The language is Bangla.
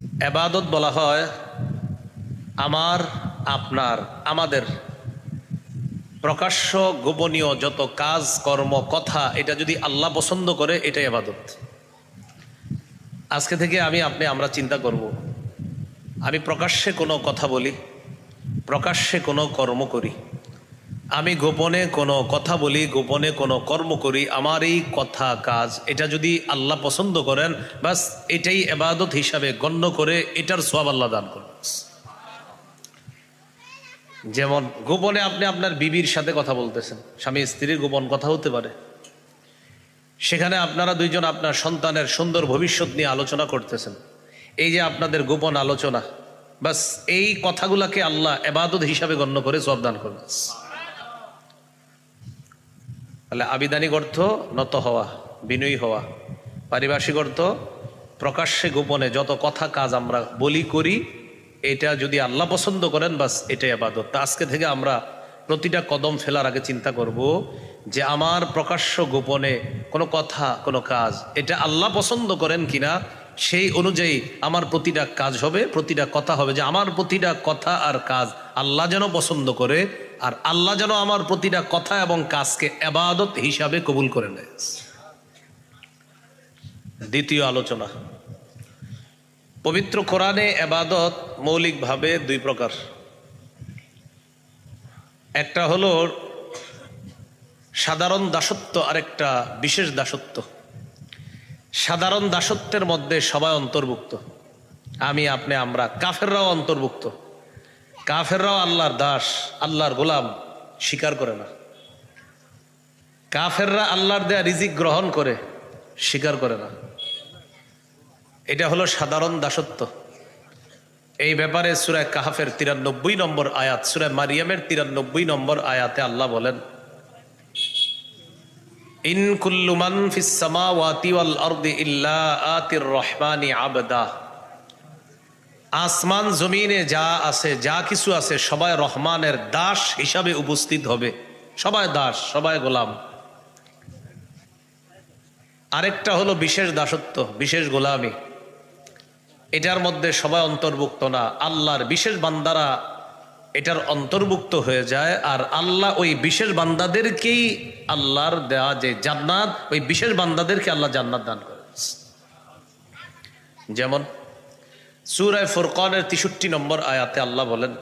এবাদত বলা হয় আমার, আপনার, আমাদের। প্রকাশ্য, গোপনীয় যত কাজ, কর্ম, কথা, এটা যদি আল্লাহ পছন্দ করে, এটাই আবাদত আজকে থেকে আমি, আপনি, আমরা চিন্তা করব। আমি প্রকাশ্যে কোনো কথা বলি, প্রকাশ্যে কোনো কর্ম করি। আমি গোপনে কোনো কথা বলি, গোপনে কোনো কর্ম করি, আমার এই কথা কাজ। এটা যদি আল্লাহ পছন্দ করেন, বাস এটাই এবাদত হিসাবে গণ্য করে এটার সব আল্লাহ দান করবেন যেমন গোপনে আপনি আপনার বিবির সাথে কথা বলতেছেন, স্বামী স্ত্রীর গোপন কথা হতে পারে। সেখানে আপনারা দুইজন আপনার সন্তানের সুন্দর ভবিষ্যৎ নিয়ে আলোচনা করতেছেন। এই যে আপনাদের গোপন আলোচনা, বাস এই কথাগুলাকে আল্লাহ এবাদত হিসাবে গণ্য করে সব দান করবেন তাহলে আবিধানিক অর্থ নত হওয়া, বিনয়ী হওয়া। পারিভাষিক অর্থ প্রকাশ্যে গোপনে যত কথা কাজ আমরা বলি, করি, এটা যদি আল্লাহ পছন্দ করেন, বাস এটাই আবাদত। তা আজকে থেকে আমরা প্রতিটা কদম ফেলার আগে চিন্তা করব যে আমার প্রকাশ্য গোপনে কোনো কথা, কোনো কাজ, এটা আল্লাহ পছন্দ করেন কিনা, সেই অনুযায়ী আমার প্রতিটা কাজ হবে, প্রতিটা কথা হবে যে আমার প্রতিটা কথা আর কাজ আল্লাহ যেন পছন্দ করে আর আল্লাহ যেন আমার প্রতিটা কথা এবং কাজকে এবাদত হিসাবে কবুল করে নেয়। দ্বিতীয় আলোচনা। পবিত্র কোরআনে এবাদত মৌলিকভাবে দুই প্রকার। একটা হলো সাধারণ দাসত্ব, আরেকটা বিশেষ দাসত্ব। সাধারণ দাসত্বের মধ্যে সবাই অন্তর্ভুক্ত। আমি, আপনি, আমরা, কাফেররাও অন্তর্ভুক্ত। কাফেররাও আল্লাহর দাস, আল্লাহর গোলাম, স্বীকার করে না। কাফেররা আল্লাহর দেয়া রিজিক গ্রহণ করে, স্বীকার করে না। এটা হলো সাধারণ দাসত্ব। এই ব্যাপারে সুরায় কাহাফের তিরানব্বই নম্বর আয়াত, সুরায় মারিয়ামের তিরানব্বই নম্বর আয়াতে আল্লাহ বলেন, ইন কুল্লুমান ফিসামা ওয়াতি ওয়াল ইল্লা আতির রহমানি আবদা। আসমান জমিনে যা আছে, যা কিছু আছে, সবাই রহমানের দাস হিসাবে উপস্থিত হবে। সবাই দাস, সবাই গোলাম। আরেকটা হলো বিশেষ দাসত্ব, বিশেষ গোলামি। এটার মধ্যে সবাই অন্তর্ভুক্ত না। আল্লাহর বিশেষ বান্দারা এটার অন্তর্ভুক্ত হয়ে যায়, আর আল্লাহ ওই বিশেষ বান্দাদেরকেই আল্লাহর দেওয়া যে জান্নাত, ওই বিশেষ বান্দাদেরকে আল্লাহ জান্নাত দান করে। যেমন সুরায় ফুরকানের তেষট্টি নম্বর আয়াতে আল্লাহ বলেন